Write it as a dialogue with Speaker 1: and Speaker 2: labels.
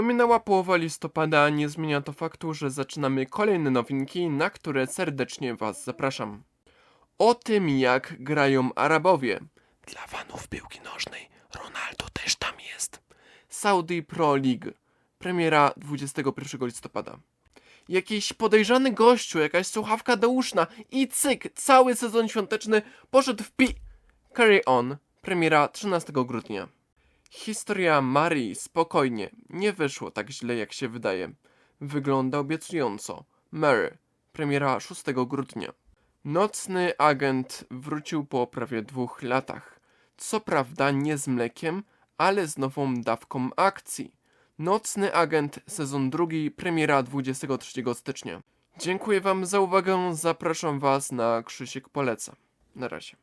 Speaker 1: Minęła połowa listopada, nie zmienia to faktu, że zaczynamy kolejne nowinki, na które serdecznie Was zapraszam. O tym, jak grają Arabowie. Dla fanów piłki nożnej, Ronaldo też tam jest. Saudi Pro League. Premiera 21 listopada. Jakiś podejrzany gościu, jakaś słuchawka do uszna i cyk, cały sezon świąteczny poszedł w pi... Carry On. Premiera 13 grudnia. Historia Marii spokojnie, nie wyszło tak źle jak się wydaje. Wygląda obiecująco. Mary, premiera 6 grudnia. Nocny agent wrócił po prawie dwóch latach. Co prawda nie z mlekiem, ale z nową dawką akcji. Nocny agent sezon drugi, premiera 23 stycznia. Dziękuję Wam za uwagę, zapraszam Was na Krzysiek Poleca. Na razie.